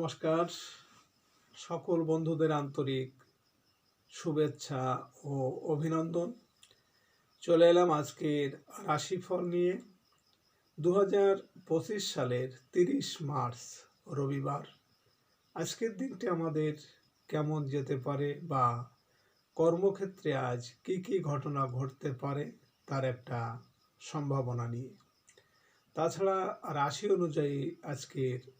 নমস্কার। সকল বন্ধুদের আন্তরিক শুভেচ্ছা ও অভিনন্দন। চলে এলাম আজকের রাশিফল নিয়ে। দু হাজার পঁচিশ সালের তিরিশ মার্চ, রবিবার। আজকের দিনটি আমাদের কেমন যেতে পারে বা কর্মক্ষেত্রে আজ কি কি ঘটনা ঘটতে পারে তার একটা সম্ভাবনা নিয়ে। তাছাড়া রাশি অনুযায়ী আজকের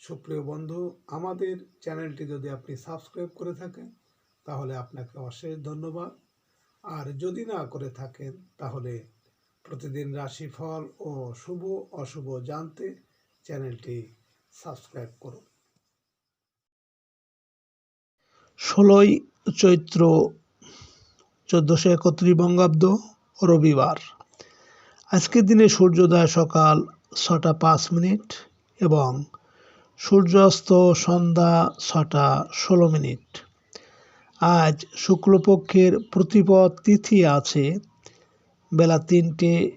সুপ্রিয় বন্ধু, আমাদের চ্যানেলটি যদি আপনি সাবস্ক্রাইব করে থাকেন, তাহলে আপনাকে অশেষ ধন্যবাদ। আর যদি না করে থাকেন, তাহলে প্রতিদিন রাশিফল ও শুভ অশুভ জানতে চ্যানেলটি সাবস্ক্রাইব করুন। ষোলোই চৈত্র চোদ্দোশো একত্রিশ বঙ্গাব্দ, রবিবার। আজকের দিনে সূর্যোদয় সকাল ছটা পাঁচ মিনিট এবং সূর্যাস্ত সন্ধ্যা ছটা, ষোলো মিনিট। আজ শুক্লপক্ষের প্রতিপদ তিথি আছে বেলা তিনটে,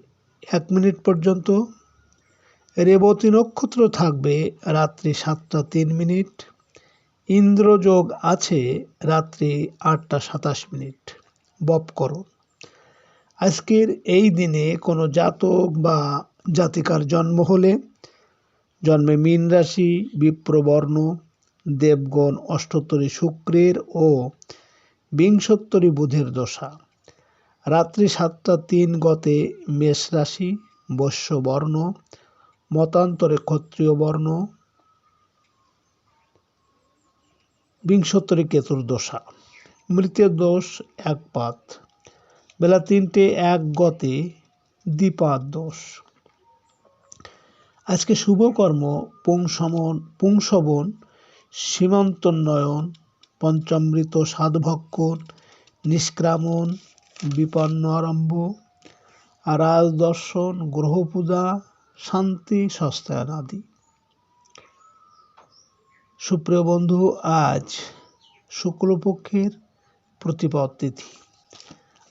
এক মিনিট পর্যন্ত। রেবতী নক্ষত্র থাকবে রাত্রি সাতটা, তিন মিনিট। ইন্দ্রযোগ আছে রাত্রি আটটা, সাতাশ মিনিট। বপ করো। আজকের এই দিনে কোনো জাতক বা জাতিকার জন্ম হলে জন্মে মীন রাশি, বিপ্রবর্ণ, দেবগণ অষ্টোত্তরী শুক্রের ও বিংশোত্তরী বুধের দশা। রাত্রি সাতটা তিন গতে মেষ রাশি বর্ণ মতান্তরে ক্ষত্রিয় বর্ণ, বিংশোত্তরী কেতুর দশা। মৃতের দোষ এক পাত। বেলা তিনটে এক গতে দ্বিপাত দোষ। আজকে শুভকর্ম, পুংসমন পুংসবন সীমান্তোন্নয়ন, পঞ্চামৃত সাধভক্ষণ, নিষ্ক্রামণ, বিপন্ন আরম্ভ রাজদর্শন গ্রহপূজা, শান্তি, সস্তায়ন আদি। সুপ্রিয় বন্ধু, আজ শুক্লপক্ষের প্রতিপদ তিথি।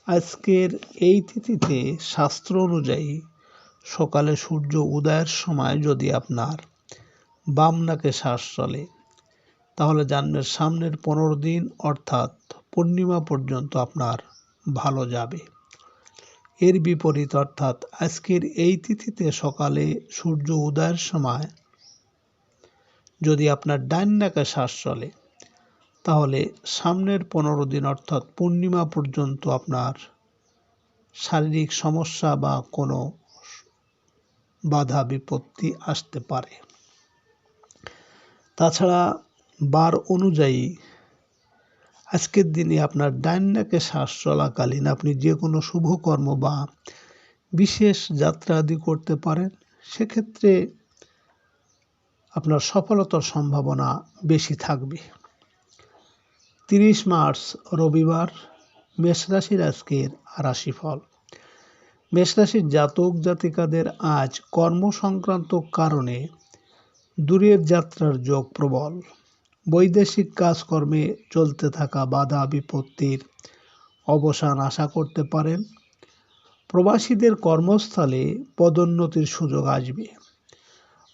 আজকের এই তিথিতে শাস্ত্র অনুযায়ী সকালে সূর্য উদয়ের সময় যদি আপনার বাম নাকে শ্বাস চলে, তাহলে জানবেন সামনের পনেরো দিন অর্থাৎ পূর্ণিমা পর্যন্ত আপনার ভালো যাবে। এর বিপরীত অর্থাৎ আজকের এই তিথিতে সকালে সূর্য উদয়ের সময় যদি আপনার ডান নাকে শ্বাস চলে, তাহলে সামনের পনেরো দিন অর্থাৎ পূর্ণিমা পর্যন্ত আপনার শারীরিক সমস্যা বা কোনো বাধা বিপত্তি আসতে পারে। তাছাড়া বার অনুযায়ী আজকের দিনে আপনার ডাইন নাকে শ্বাস চলাকালীন আপনি যে কোনো শুভকর্ম বা বিশেষ যাত্রা আদি করতে পারেন, সেক্ষেত্রে আপনার সফলতার সম্ভাবনা বেশি থাকবে। তিরিশ মার্চ রবিবার মেষরাশির আজকের রাশিফল। মেষরাশির জাতক জাতিকাদের আজ কর্ম সংক্রান্ত কারণে দূরের যাত্রার যোগ প্রবল। বৈদেশিক কাজকর্মে চলতে থাকা বাধা বিপত্তির অবসান আশা করতে পারেন। প্রবাসীদের কর্মস্থলে পদোন্নতির সুযোগ আসবে।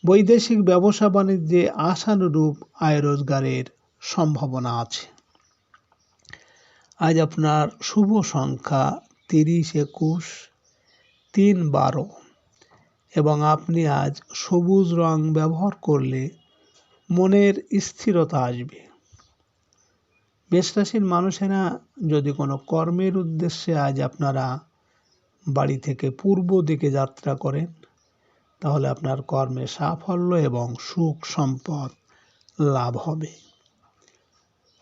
বৈদেশিক ব্যবসা বাণিজ্যে আশানুরূপ আয় রোজগারের সম্ভাবনা আছে। আজ আপনার শুভ সংখ্যা তিরিশ একুশ। তিন বারো এবং আপনি আজ সবুজ রং ব্যবহার করলে মনের স্থিরতা আসবে। মেষরাশির মানুষেরা যদি কোনো কর্মের উদ্দেশ্যে আজ আপনারা বাড়ি থেকে পূর্ব দিকে যাত্রা করেন, তাহলে আপনার কর্মে সাফল্য এবং সুখ সম্পদ লাভ হবে।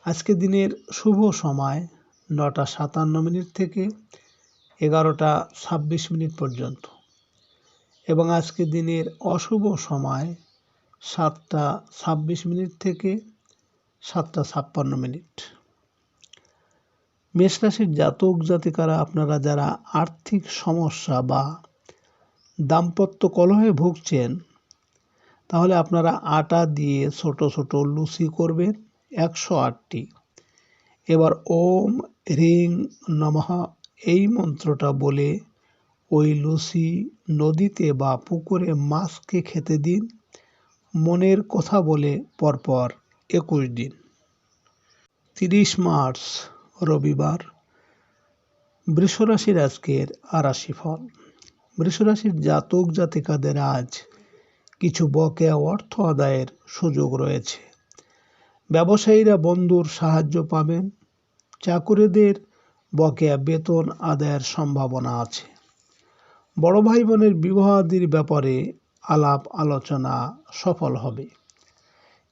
আজকে দিনের শুভ সময় নটা সাতান্ন মিনিট থেকে এগারোটা ছাব্বিশ মিনিট পর্যন্ত। এবং আজকে দিনের অশুভ সময় সাতটা ছাব্বিশ মিনিট থেকে সাতটা ছাপ্পান্ন মিনিট। মেষ রাশির জাতক জাতিকারা আপনারা যারা আর্থিক সমস্যা বা দাম্পত্য কলহে ভুগছেন, তাহলে আপনারা আটা দিয়ে ছোট ছোট লুচি করবেন একশো আটটি। এবার ওম হ্রিং নমঃ এই মন্ত্রটা বলে, ওই লুচি নদীতে বা পুকুরে মাছকে খেতে দিন। মনের কথা বলে পরপর একুশ দিন। তিরিশ মার্চ, রবিবার। বৃষরাশির আজকের আরাশি ফল বৃষরাশির জাতক জাতিকাদের আজ কিছু বকেয়া অর্থ আদায়ের সুযোগ রয়েছে। ব্যবসায়ীরা বন্ধুর সাহায্য পাবেন। চাকুরিদের বকেয়া বেতন আদায়ের সম্ভাবনা আছে। বড় ভাই বোনের বিবাহাদির ব্যাপারে আলাপ আলোচনা সফল হবে।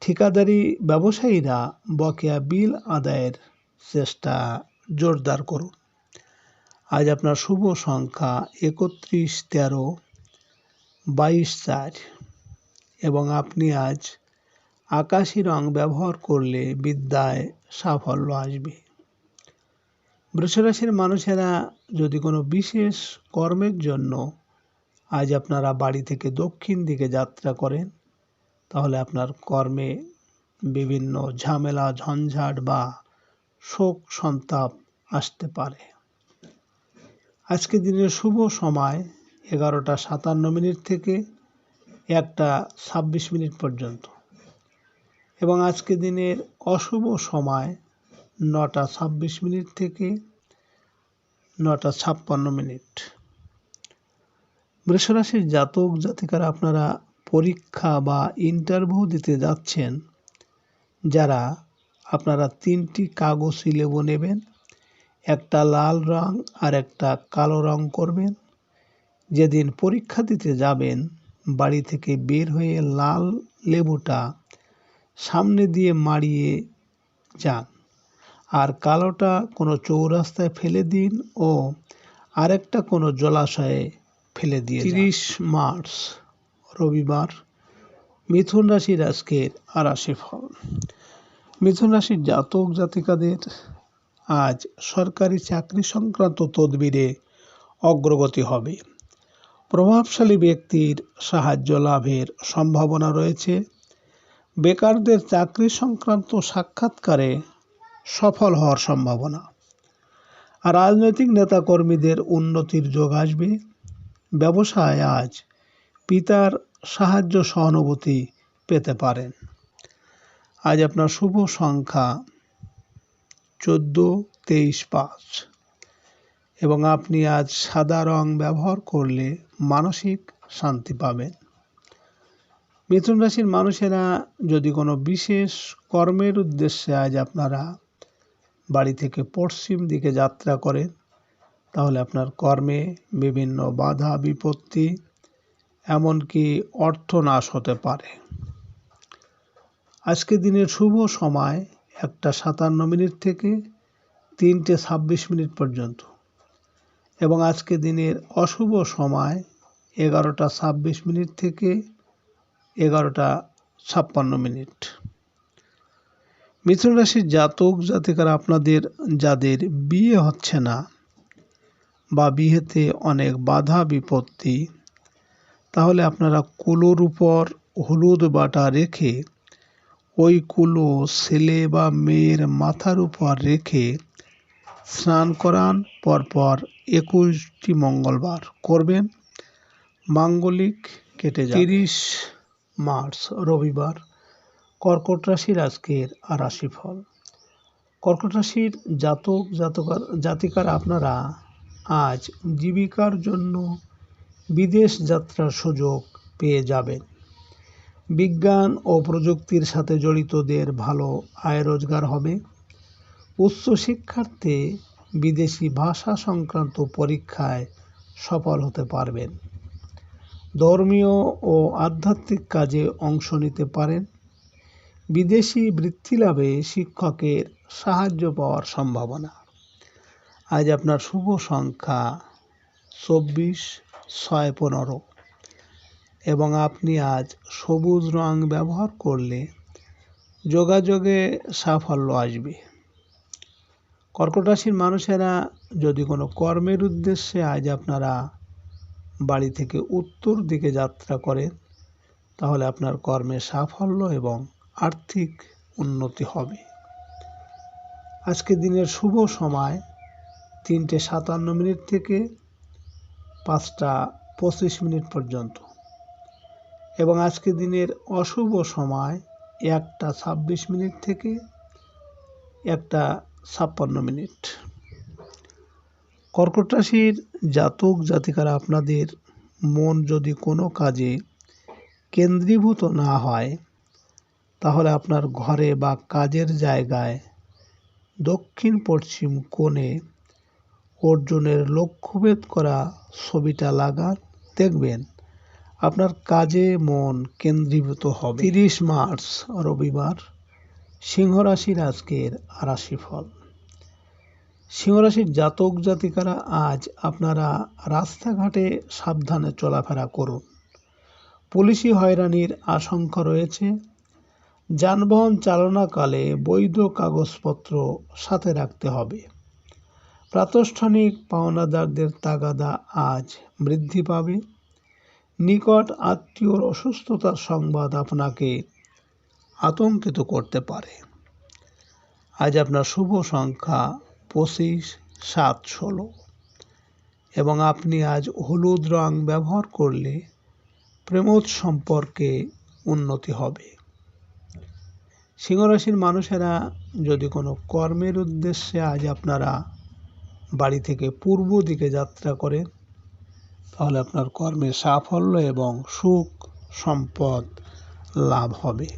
ঠিকাদারি ব্যবসায়ীরা বকেয়া বিল আদায়ের চেষ্টা জোরদার করুন। আজ আপনার শুভ সংখ্যা একত্রিশ, তেরো, বাইশ, চার এবং আপনি আজ আকাশি রং ব্যবহার করলে বিদ্যায় সাফল্য আসবে। বৃষরাশির মানুষেরা যদি কোনো বিশেষ কর্মের জন্য আজ আপনারা বাড়ি থেকে দক্ষিণ দিকে যাত্রা করেন, তাহলে আপনার কর্মে বিভিন্ন ঝামেলা, ঝঞ্ঝাট বা শোক সন্তাপ আসতে পারে। আজকে দিনের শুভ সময় এগারোটা সাতান্ন মিনিট থেকে একটা ছাব্বিশ মিনিট পর্যন্ত। এবং আজকে দিনের অশুভ সময় নটা ছাব্বিশ মিনিট থেকে নটা ছাপ্পান্ন মিনিট। বৃষরাশির জাতক জাতিকারা আপনারা পরীক্ষা বা ইন্টারভিউ দিতে যাচ্ছেন, যারা আপনারা তিনটি কাগজ লেবু নেবেন, একটা লাল রং আর একটা কালো রং করবেন। যেদিন পরীক্ষা দিতে যাবেন, বাড়ি থেকে বের হয়ে লাল লেবুটা সামনে দিয়ে মারিয়ে যান। আর কালোটা কোনো চৌরাস্তায় ফেলে দিন ও আরেকটা কোনো জলাশয়ে ফেলে দিয়ে তিরিশ মার্চ, রবিবার, মিথুন রাশির আজকের আরাশি ফল। মিথুন রাশির জাতক জাতিকাদের আজ সরকারি চাকরি সংক্রান্ত তদবিরে অগ্রগতি হবে। প্রভাবশালী ব্যক্তির সাহায্য লাভের সম্ভাবনা রয়েছে। বেকারদের চাকরি সংক্রান্ত সাক্ষাৎকারে সফল হওয়ার সম্ভাবনা। আর রাজনৈতিক নেতাকর্মীদের উন্নতির যোগ আসবে। ব্যবসায় আজ পিতার সাহায্য সহানুভূতি পেতে পারেন। আজ আপনার শুভ সংখ্যা চোদ্দ, তেইশ, পাঁচ। এবং আপনি আজ সাদা রং ব্যবহার করলে মানসিক শান্তি পাবেন। মিথুন রাশির মানুষেরা যদি কোনো বিশেষ কর্মের উদ্দেশ্যে আজ আপনারা বাড়ি থেকে পশ্চিম দিকে যাত্রা করেন, তাহলে আপনার কর্মে বিভিন্ন বাধা, বিপত্তি, এমনকি অর্থনাশ হতে পারে। আজকে দিনের শুভ সময় একটা সাতান্ন মিনিট থেকে তিনটে ছাব্বিশ মিনিট পর্যন্ত। এবং আজকে দিনের অশুভ সময় এগারোটা ছাব্বিশ মিনিট থেকে এগারোটা ছাপ্পান্ন মিনিট। মিথুন রাশির জাতক জাতিকারা আপনাদের যাদের বিয়ে হচ্ছে না বা বিয়েতে অনেক বাধা বিপত্তি তাহলে আপনারা কুলোর উপর হলুদ বাটা রেখে ওই কুলো ছেলে বা মেয়ের মাথার উপর রেখে স্নান করান। পরপর একুশটি মঙ্গলবার করবেন। মাঙ্গলিক কেটে যায় তিরিশ মার্চ রবিবার। কর্কট রাশির আজকের আর রাশি কর্কট রাশির জাতক জাতকার, জাতিকার আপনারা আজ জীবিকার জন্য বিদেশ যাত্রার সুযোগ পেয়ে যাবেন। বিজ্ঞান ও প্রযুক্তির সাথে জড়িতদের ভালো আয় রোজগার হবে। উচ্চ শিক্ষার্থে বিদেশি ভাষা সংক্রান্ত পরীক্ষায় সফল হতে পারবেন। ধর্মীয় ও আধ্যাত্মিক কাজে অংশ নিতে পারেন। বিদেশি বৃত্তি লাভে শিক্ষকের সাহায্য পাওয়ার সম্ভাবনা। আজ আপনার শুভ সংখ্যা চব্বিশ, ছয়, পনেরো। এবং আপনি আজ সবুজ রং ব্যবহার করলে যোগাযোগে সাফল্য আসবে। কর্কট রাশির মানুষেরা যদি কোনো কর্মের উদ্দেশ্যে আজ আপনারা বাড়ি থেকে উত্তর দিকে যাত্রা করেন, তাহলে আপনার কর্মে সাফল্য এবং আর্থিক উন্নতি হবে। আজকে দিনের শুভ সময় তিনটে সাতান্ন মিনিট থেকে পাঁচটা পঁচিশ মিনিট পর্যন্ত। এবং আজকে দিনের অশুভ সময় একটা ছাব্বিশ মিনিট থেকে একটা ছাপ্পান্ন মিনিট। কর্কট রাশির জাতক জাতিকারা আপনাদের মন যদি কোনো কাজে কেন্দ্রীভূত না হয় তাহলে আপনার ঘরে বা কাজের জায়গায় দক্ষিণ পশ্চিম কোণে অর্জুনের লক্ষ্যভেদ করা ছবিটা লাগান, দেখবেন আপনার কাজে মন কেন্দ্রীভূত হবে। তিরিশ মার্চ, রবিবার সিংহ রাশির আজকের রাশিফল। সিংহরাশির জাতক জাতিকারা আজ আপনারা রাস্তাঘাটে সাবধানে চলাফেরা করুন। পুলিশি হয়রানির আশঙ্কা রয়েছে যানবাহন চালনাকালে বৈধ কাগজপত্র সাথে রাখতে হবে। প্রাতষ্ঠানিক পাওনাদারদের তাগাদা আজ বৃদ্ধি পাবে। নিকট আত্মীয়র অসুস্থতার সংবাদ আপনাকে আতঙ্কিত করতে পারে। আজ আপনার শুভ সংখ্যা পঁচিশ, সাত, ষোলো। এবং আপনি আজ হলুদ রং ব্যবহার করলে প্রেমোদ সম্পর্কে উন্নতি হবে। সিংহরাশির মানুষেরা যদি কোনো কর্মের উদ্দেশ্যে আজ আপনারা বাড়ি থেকে পূর্ব দিকে যাত্রা করেন, তাহলে আপনার কর্মে সাফল্য এবং সুখ সম্পদ লাভ হবে।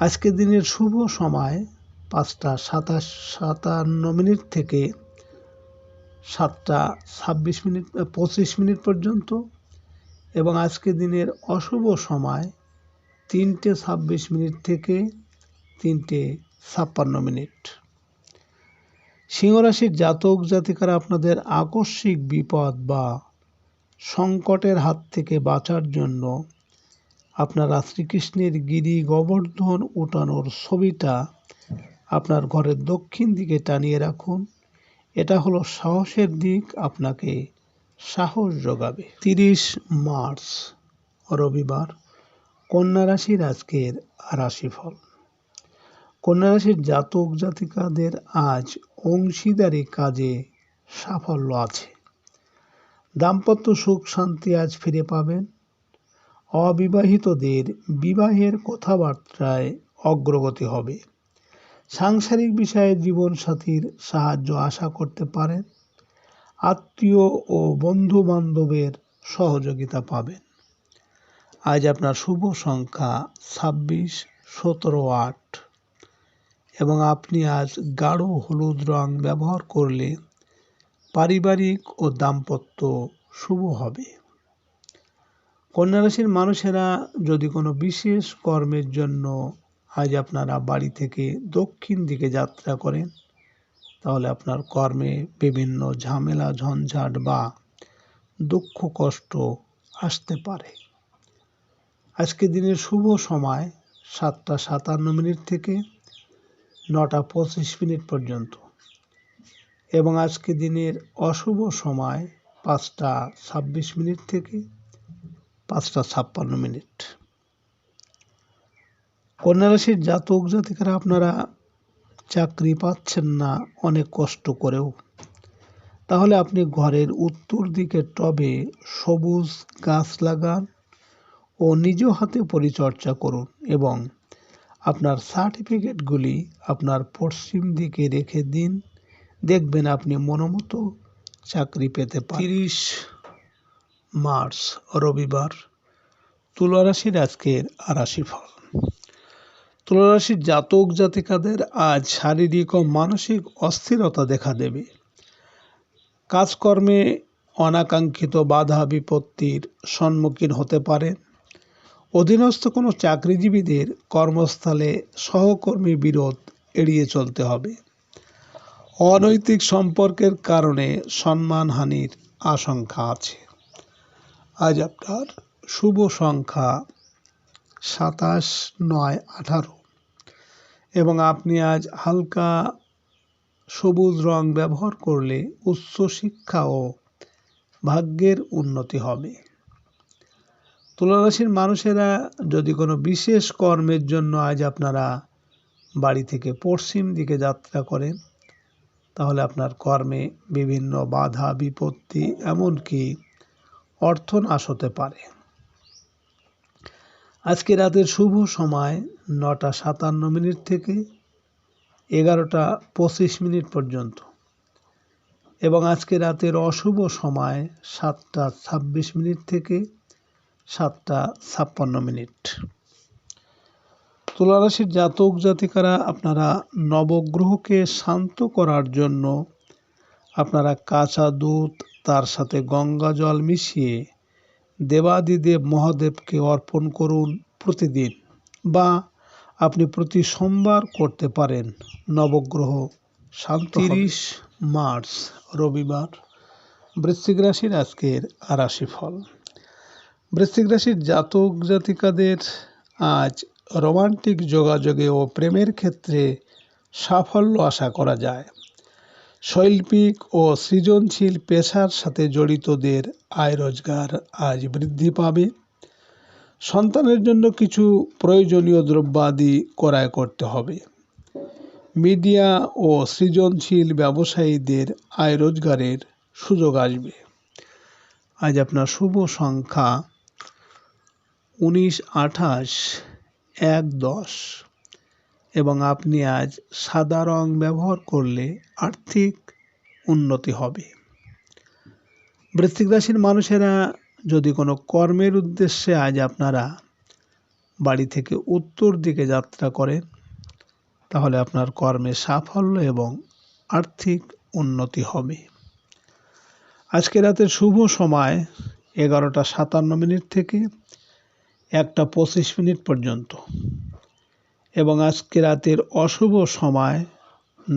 আজকে দিনের শুভ সময় পাঁচটা সাতাশ, সাতান্ন মিনিট থেকে সাতটা ছাব্বিশ মিনিট, পঁচিশ মিনিট পর্যন্ত এবং আজকে দিনের অশুভ সময় তিনটে ছাব্বিশ মিনিট থেকে তিনটে ছাপ্পান্ন মিনিট। সিংহরাশির জাতক জাতিকারা আপনাদের আকস্মিক বিপদ বা সংকটের হাত থেকে বাঁচার জন্য আপনারা শ্রীকৃষ্ণের গিরি গোবর্ধন উঠানোর ছবিটা আপনার ঘরের দক্ষিণ দিকে টানিয়ে রাখুন। এটা হলো সাহসের দিক, আপনাকে সাহস যোগাবে। তিরিশ মার্চ, রবিবার। কন্যা রাশির আজকের রাশিফল। কন্যা রাশির জাতক জাতিকাদের আজ অংশীদারি কাজে সাফল্য আছে। দাম্পত্য সুখ শান্তি আজ ফিরে পাবেন। অবিবাহিতদের বিবাহের কথাবার্তায় অগ্রগতি হবে। সাংসারিক বিষয়ে জীবনসাথীর সাহায্য আশা করতে পারেন। আত্মীয় ও বন্ধু বান্ধবের সহযোগিতা পাবেন। আজ আপনার শুভ সংখ্যা ছাব্বিশ, সতেরো, আট। এবং আপনি আজ গাঢ় হলুদ রং ব্যবহার করলে পারিবারিক ও দাম্পত্য শুভ হবে। কন্যা রাশির মানুষেরা যদি কোনো বিশেষ কর্মের জন্য আজ আপনারা বাড়ি থেকে দক্ষিণ দিকে যাত্রা করেন, তাহলে আপনার কর্মে বিভিন্ন ঝামেলা, ঝঞ্ঝাট বা দুঃখ, কষ্ট আসতে পারে। আজকে দিনের শুভ সময় সাতটা সাতান্ন মিনিট থেকে নটা পঁচিশ মিনিট পর্যন্ত। এবং আজকে দিনের অশুভ সময় পাঁচটা ছাব্বিশ মিনিট থেকে পাঁচটা ছাপ্পান্ন মিনিট। কন্যা রাশির জাতক জাতিকারা, আপনারা চাকরি পাচ্ছেন না, অনেক কষ্ট করেও। তাহলে আপনি ঘরের উত্তর দিকে টবে সবুজ গাছ লাগান ও নিজ হাতে পরিচর্যা করুন এবং আপনার সার্টিফিকেটগুলি আপনার পশ্চিম দিকে রেখে দিন। দেখবেন আপনি মনোমতো চাকরি পেতে পারেন। তিরিশ মার্চ, রবিবার তুলা রাশির আজকের আরাশি ফল রাশির জাতক জাতিকাদের আজ শারীরিক ও মানসিক অস্থিরতা দেখা দেবে। কাজকর্মে অনাকাঙ্ক্ষিত বাধা বিপত্তির সম্মুখীন হতে পারেন। অধীনস্থ কোনো চাকরিজীবীদের কর্মস্থলে সহকর্মী বিরোধ এড়িয়ে চলতে হবে। অনৈতিক সম্পর্কের কারণে সম্মানহানির আশঙ্কা আছে। আজ আপনার শুভ সংখ্যা সাতাশ নয় আঠারো এবং আপনি আজ হালকা সবুজ রং ব্যবহার করলে উচ্চ শিক্ষা ও ভাগ্যের উন্নতি হবে। তুলারাশির মানুষেরা যদি কোনো বিশেষ কর্মের জন্য আজ আপনারা বাড়ি থেকে পশ্চিম দিকে যাত্রা করেন, তাহলে আপনার কর্মে বিভিন্ন বাধা, বিপত্তি, এমনকি অর্থ নাশ হতে পারে। আজকে রাতের শুভ সময় নটা সাতান্ন মিনিট থেকে এগারোটা পঁচিশ মিনিট পর্যন্ত এবং আজকে রাতের অশুভ সময় সাতটা ছাব্বিশ মিনিট থেকে সাতটা ছাপ্পান্ন মিনিট। তুলারাশির জাতক জাতিকারা, আপনারা নবগ্রহকে শান্ত করার জন্য আপনারা কাঁচা দুধ, তার সাথে গঙ্গা জল মিশিয়ে দেবাদিদেব মহাদেবকে অর্পণ করুন প্রতিদিন বা আপনি প্রতি সোমবার করতে পারেন নবগ্রহ। শান্ত তিরিশ মার্চ, রবিবার, বৃশ্চিক রাশির আজকের রাশিফল। বৃশ্চিক রাশির জাতক জাতিকাদের আজ রোমান্টিক যোগাযোগে ও প্রেমের ক্ষেত্রে সাফল্য আশা করা যায়। শৈল্পিক ও সৃজনশীল পেশার সাথে জড়িতদের আয় রোজগার আজ বৃদ্ধি পাবে। সন্তানের জন্য কিছু প্রয়োজনীয় দ্রব্যাদি ক্রয় করতে হবে। মিডিয়া ও সৃজনশীল ব্যবসায়ীদের আয় রোজগারের সুযোগ আসবে। আজ আপনার শুভ সংখ্যা উনিশ, আঠাশ, এক, দশ। এবং আপনি আজ সাদা রং ব্যবহার করলে আর্থিক উন্নতি হবে। বৃশ্চিক রাশির মানুষেরা যদি কোনো কর্মের উদ্দেশ্যে আজ আপনারা বাড়ি থেকে উত্তর দিকে যাত্রা করেন, তাহলে আপনার কর্মে সাফল্য এবং আর্থিক উন্নতি হবে। আজকে রাতের শুভ সময় এগারোটা সাতান্ন মিনিট থেকে একটা পঁচিশ মিনিট পর্যন্ত। এবং আজকে রাতের অশুভ সময়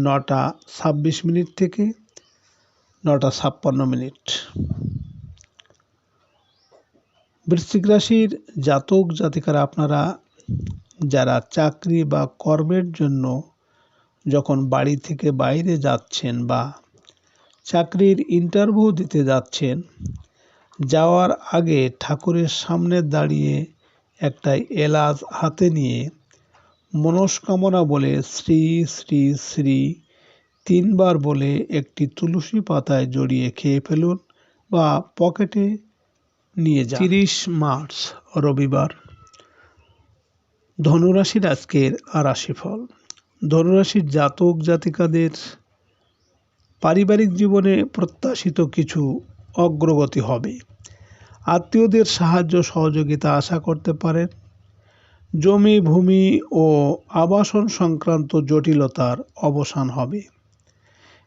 নটা ছাব্বিশ মিনিট থেকে নটা ছাপ্পান্ন মিনিট। বৃশ্চিক রাশির জাতক জাতিকারা আপনারা যারা চাকরি বা কর্মের জন্য যখন বাড়ি থেকে বাইরে যাচ্ছেন বা চাকরির ইন্টারভিউ দিতে যাচ্ছেন, যাওয়ার আগে ঠাকুরের সামনে দাঁড়িয়ে একটা এলাচ হাতে নিয়ে মনস্কামনা বলে শ্রী শ্রী শ্রী তিনবার বলে একটি তুলসী পাতায় জড়িয়ে খেয়ে ফেলুন বা পকেটে নিয়ে যান। তিরিশ মার্চ রবিবার। ধনুরাশির আজকের রাশিফল ধনুরাশির জাতক জাতিকাদের পারিবারিক জীবনে প্রত্যাশিত কিছু অগ্রগতি হবে। আত্মীয়দের সাহায্য সহযোগিতা আশা করতে পারেন। জমি, ভূমি ও আবাসন সংক্রান্ত জটিলতার অবসান হবে।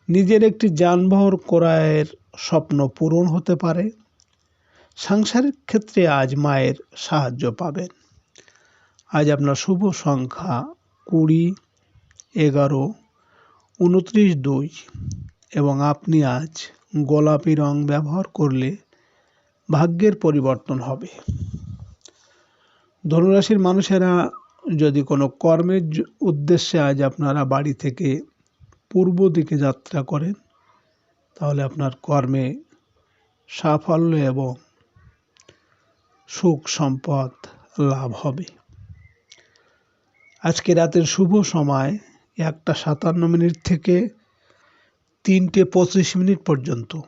নিজের একটি যানবাহন ক্রয়ের স্বপ্ন পূরণ হতে পারে। সাংসারিক ক্ষেত্রে আজ মায়ের সাহায্য পাবেন। আজ আপনার শুভ সংখ্যা কুড়ি, এগারো, উনত্রিশ, দুই এবং আপনি আজ গোলাপি রং ব্যবহার করলে ভাগ্যের পরিবর্তন হবে। ধনুরাশির মানুষেরা যদি কোনো কর্মের উদ্দেশ্যে আজ আপনারা বাড়ি থেকে পূর্ব দিকে যাত্রা করেন, তাহলে আপনার কর্মে সাফল্য এবং সুখ সম্পদ লাভ হবে। আজকে রাতের শুভ সময়, একটা সাতান্ন মিনিট থেকে তিনটে পঁচিশ মিনিট পর্যন্ত।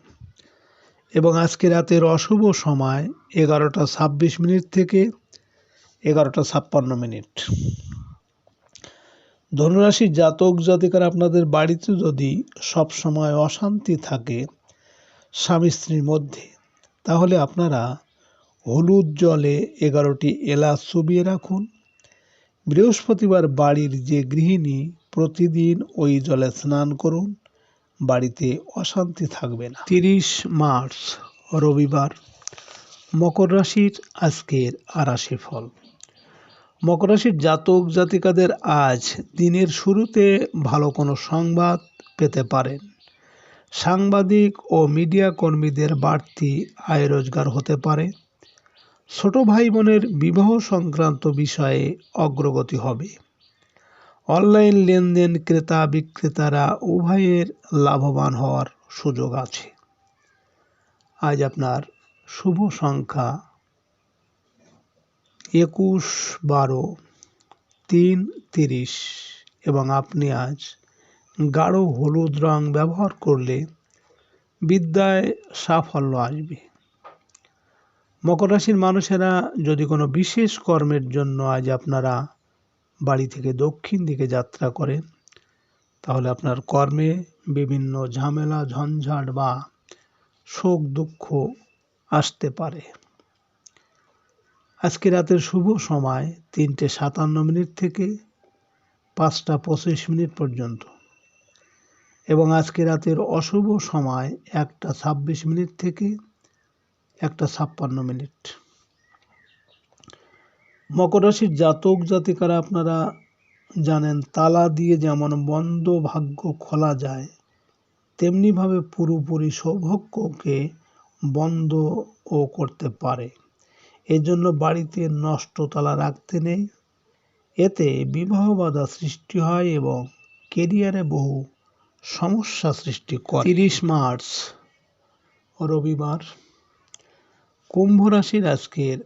এবং আজকে রাতের অশুভ সময় এগারোটা ছাব্বিশ মিনিট থেকে এগারোটা ছাপ্পান্ন মিনিট। ধনুরাশির জাতক জাতিকার আপনাদের বাড়িতে যদি সব সময় অশান্তি থাকে স্বামী স্ত্রীর মধ্যে, তাহলে আপনারা হলুদ জলে এগারোটি এলাচ চুবিয়ে রাখুন। বৃহস্পতিবার বাড়ির যে গৃহিণী প্রতিদিন ওই জলে স্নান করুন। বাড়িতে অশান্তি থাকবে না। তিরিশ মার্চ, রবিবার, মকর রাশির আজকের আরাশি ফল। মকর রাশির জাতক জাতিকাদের আজ দিনের শুরুতে ভালো কোনো সংবাদ পেতে পারেন। সাংবাদিক ও মিডিয়া কর্মীদের বাড়তি আয় রোজগার হতে পারে। ছোট ভাই বোনের বিবাহ সংক্রান্ত বিষয়ে অগ্রগতি হবে। অনলাইন লেনদেন ক্রেতা বিক্রেতারা উভয়ের লাভবান হওয়ার সুযোগ আছে। আজ আপনার শুভ সংখ্যা একুশ বারো তিন তিরিশ এবং আপনি আজ গাঢ় হলুদ রং ব্যবহার করলে বিদ্যায় সাফল্য আসবে। মকর রাশির মানুষেরা যদি কোনো বিশেষ কর্মের জন্য আজ আপনারা বাড়ি থেকে দক্ষিণ দিকে যাত্রা করেন তাহলে আপনার কর্মে বিভিন্ন ঝামেলা, ঝঞ্ঝাট বা শোক দুঃখ আসতে পারে। আজকে রাতের শুভ সময় তিনটে সাতান্ন মিনিট থেকে পাঁচটা পঁচিশ মিনিট পর্যন্ত। এবং আজকে রাতের অশুভ সময় একটা ছাব্বিশ মিনিট থেকে একটা ছাপ্পান্ন মিনিট। মকর রাশির জাতক জাতিকারা আপনারা জানেন, তালা দিয়ে যেমন বন্ধ ভাগ্য খোলা যায়, তেমনিভাবে পুরোপুরি সৌভাগ্যকে বন্ধ ও করতে পারে। এজন্য বাড়িতে নষ্ট তালা রাখতে নেই। এতে বিবাহ বাধা সৃষ্টি হয় এবং কেরিয়ারে বহু সমস্যা সৃষ্টি করে। তিরিশ মার্চ, রবিবার, কুম্ভ রাশির আজকের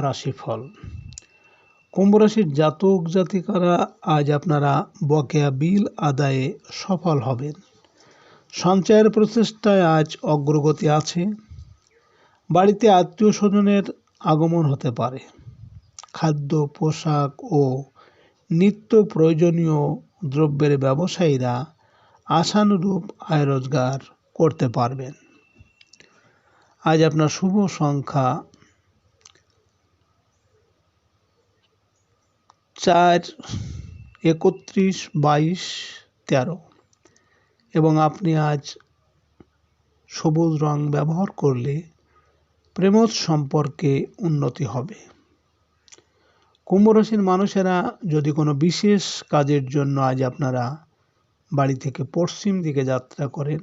রাশিফল। কুম্ভ রাশির জাতক জাতিকারা আজ আপনারা বকেয়া বিল আদায়ে সফল হবেন। সঞ্চয়ের প্রচেষ্টায় আজ অগ্রগতি আছে। বাড়িতে আত্মীয় স্বজনের আগমন হতে পারে। খাদ্য, পোশাক ও নিত্য প্রয়োজনীয় দ্রব্যের ব্যবসায়ীরা আশানুরূপ আয় রোজগার করতে পারবেন। আজ আপনার শুভ সংখ্যা চার, একত্রিশ, বাইশ, তেরো। এবং আপনি আজ সবুজ রং ব্যবহার করলে প্রেমজ সম্পর্কে উন্নতি হবে। কুম্ভ রাশির মানুষেরা যদি কোনো বিশেষ কাজের জন্য আজ আপনারা বাড়ি থেকে পশ্চিম দিকে যাত্রা করেন,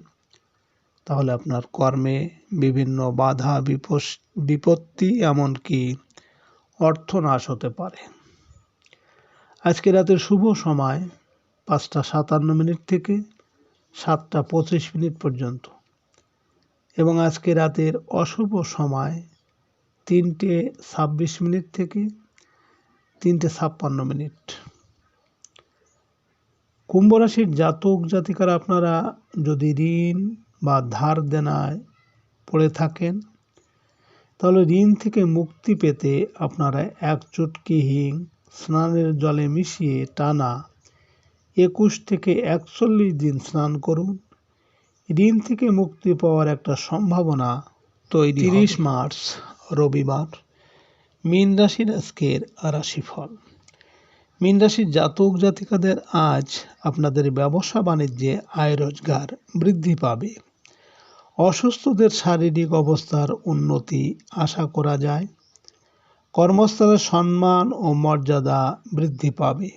তাহলে আপনার কর্মে বিভিন্ন বাধা বিপত্তি এমনকি অর্থনাশ হতে পারে। আজকে রাতের শুভ সময় পাঁচটা সাতান্ন মিনিট থেকে সাতটা পঁচিশ মিনিট পর্যন্ত। এবং আজকে রাতের অশুভ সময় তিনটে ছাব্বিশ মিনিট থেকে তিনটে ছাপ্পান্ন মিনিট। কুম্ভ রাশির জাতক জাতিকারা আপনারা যদি ঋণ বা ধার দেনায় পড়ে থাকেন, তাহলে ঋণ থেকে মুক্তি পেতে আপনারা এক চুটকি হিং স্নানের জলে মিশিয়ে টানা একুশ থেকে একচল্লিশ দিন স্নান করুন। ঋণ থেকে মুক্তি পাওয়ার একটা সম্ভাবনা তৈরি তিরিশ মার্চ, রবিবার, মীন রাশির আজকের রাশিফল। মীন রাশির জাতক জাতিকাদের আজ আপনাদের ব্যবসা বাণিজ্যে আয় রোজগার বৃদ্ধি পাবে। অসুস্থদের শারীরিক অবস্থার উন্নতি আশা করা যায়। কর্মস্থলে সম্মান ও মর্যাদা বৃদ্ধি পাবে।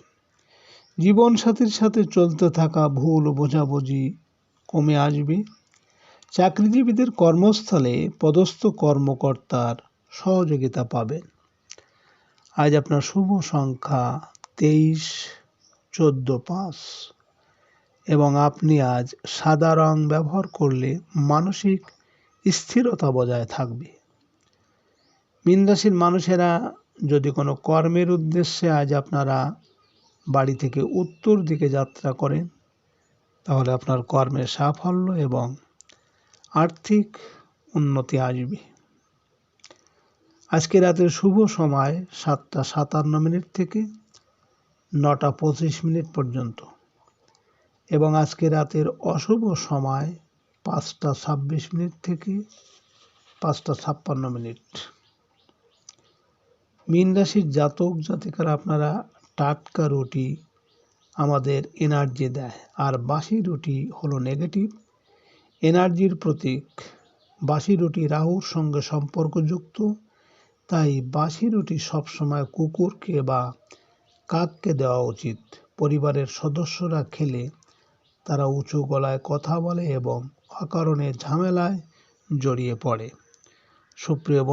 জীবনসাথীর সাথে চলতে থাকা ভুল বোঝাবুঝি কমে আসবে। চাকরিজীবীদের কর্মস্থলে পদস্থ কর্মকর্তার সহযোগিতা পাবেন। আজ আপনার শুভ সংখ্যা তেইশ, চোদ্দ, পাঁচ। এবং আপনি আজ সাদা রং ব্যবহার করলে মানসিক স্থিরতা বজায় থাকবে। মীন মানুষেরা যদি কোনো কর্মের উদ্দেশ্যে আজ আপনারা বাড়ি থেকে উত্তর দিকে যাত্রা করেন, তাহলে আপনার কর্মের সাফল্য এবং আর্থিক উন্নতি আসবে। আজকে রাতের শুভ সময় সাতটা সাতান্ন মিনিট থেকে নটা পঁচিশ মিনিট পর্যন্ত এবং আজকে রাতের অশুভ সময় পাঁচটা ছাব্বিশ মিনিট থেকে পাঁচটা ছাপ্পান্ন মিনিট। মীন রাশির জাতক, জাতিকারা আপনারা টাটকা রুটি আমাদের এনার্জি দেয়। আর বাসি রুটি হলো নেগেটিভ এনার্জির প্রতীক। বাসি রুটি রাহুর সঙ্গে সম্পর্কযুক্ত, তাই বাসি রুটি সবসময় কুকুরকে বা কাককে দেওয়া উচিত। পরিবারের সদস্যরা খেলে তারা উঁচু গলায় কথা বলে এবং অকারণে ঝামেলায় জড়িয়ে পড়ে। সুপ্রিয়